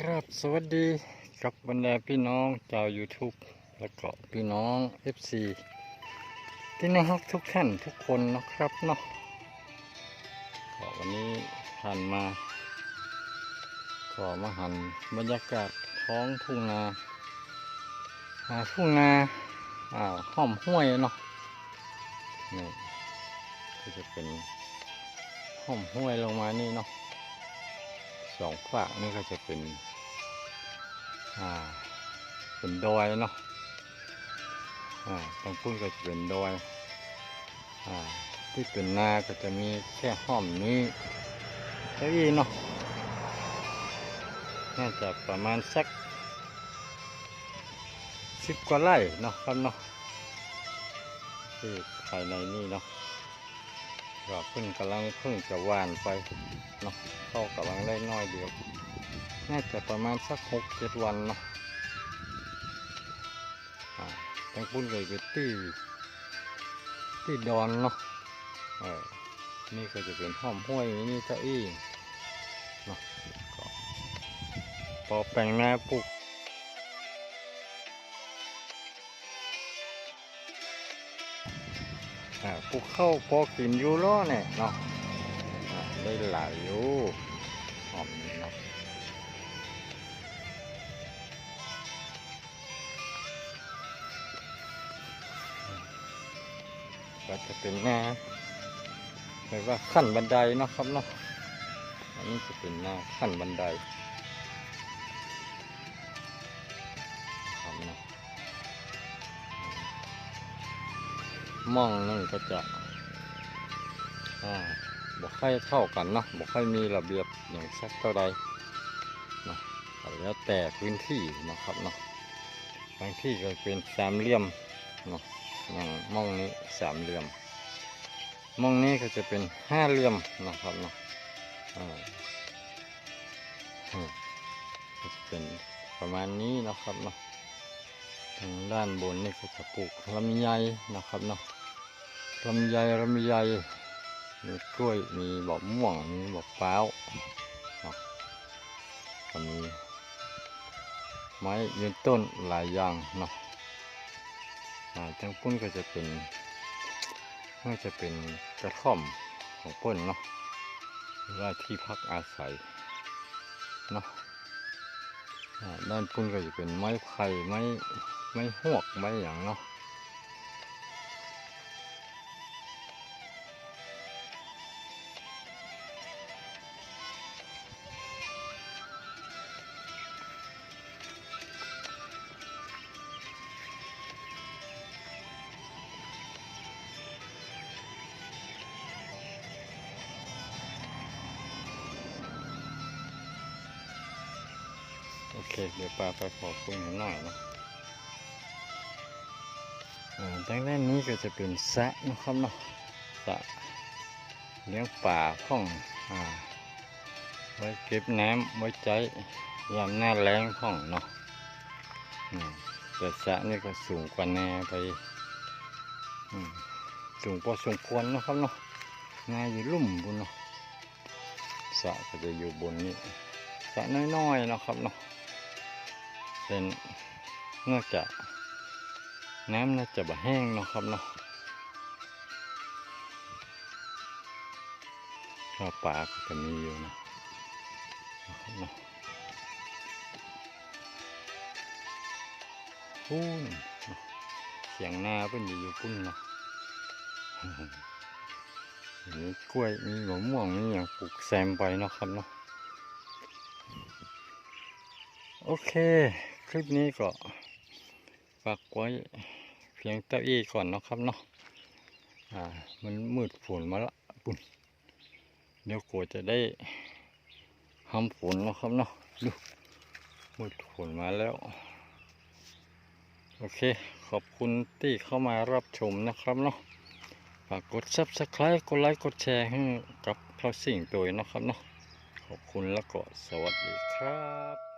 ครับสวัสดีครับบรรดาพี่น้องชาว YouTube แล้วก็พี่น้อง FC ที่น่ารักทุกท่านทุกคนนะครับเนาะก็วันนี้ผ่านมาก็มาหันบรรยากาศท้องทุ่งนาอ่าทุ่งนาอ่าห้อมห้วยเนาะนี่ก็จะเป็นห้อมห้วยลงมานี่เนาะสองฝั่งนี่ก็จะเป็น อ่า เป็นดอยเนาะอ่าตรงพุ่นก็จะเป็นดอย อ่า ที่เป็นนาก็จะมีแค่ห้อมนี้เก้าอี้เนาะ น่าจะประมาณสักสิบกว่าไร่เนาะครับเนาะที่ภายในนี่เนาะก็เพิ่งกำลังเพิ่งจะหวานไปเนาะเข้ากำลังได้น้อยเดียว น่าจะประมาณสักหกเจ็ดวันเนาะอ่าทั้งปุ้นเลยไปตี้ตี้ดอนเนาะเออนี่ก็จะเป็นห้อมห้วยนี่เจ้าอี้เนาะพอแปลงนาปลูกอ่าปลูกข้าวพอกินอยู่ล้อเนี่ยเนาะได้หลายอยู่หอม ก็จะเป็นหน้าเรียกว่าขั้นบันไดนะครับเนาะอันนี้จะเป็นหน้าขั้นบันไดครับนะมองนั่นก็จะบอกให้เท่ากันเนาะบอกให้มีระเบียบอย่างสักเท่าใดเนาะแล้วแต่พื้นที่นะครับเนาะบางที่ก็เป็นสามเหลี่ยมเนาะ อย่างมองนี้สามเหลี่ยมมองนี้ก็จะเป็นห้าเหลี่ยมนะครับเนาะอ่าอืมก็จะเป็นประมาณนี้นะครับเนาะทางด้านบนนี่ก็จะปลูกลำไยนะครับเนาะลำไยลำไยมีกล้วยมีบอกม่วงมีบอกเป้าวเนาก็มีไม้ยืนต้นหลายอย่างเนาะ ทางพุ่นก็จะเป็นน่าจะเป็นกระท่อมของเปิ้นเนาะหรือว่าที่พักอาศัยเนาะด้านพุ่นก็จะเป็นไม้ไผ่ไม้ไม้หวกไม้อย่างเนาะ เค เดี๋ยวปลาไปขอคุยหน่อยนะอ่าทางด้านนี้ก็จะเป็นสระนะครับเนาะสระเลี้ยงป่าพ่องอไว้เก็บน้ำไว้ใจยามหน้าแล้งพ่องเนาะแต่สระนี่ก็สูงกว่าแนไปสูงพอสมควรนะครับเนาะนาอยู่ลุ่มบนเนาะสระก็จะอยู่บนนี้สระน้อยๆนะครับเนาะ เป็นเนื่องจากน้ำน่าจะบ่แห้งเนาะครับเนาะข้าวปลาก็จะมีอยู่นะเนาะคุ้นเสียงนาเพิ่นอยู่อยู่ปุ้นเนาะมีกล้วยมีมะม่วงมีอย่างปลูกแซมไปเนาะครับเนาะโอเค ลิปนี้ก็ฝากไว้เพียงเต้าอี้ก่อนนะครับเนาะอ่า มันมืดฝนมาละปุ่นเดี๋ยวกลัวจะได้ทำฝนนะครับเนาะดูมืดฝนมาแล้ว โอเค ขอบคุณที่เข้ามารับชมนะครับเนาะฝากกด subscribe กดไลค์กดแชร์ให้กับพลสิ่งตัวนะครับเนาะขอบคุณแล้วก็สวัสดีครับ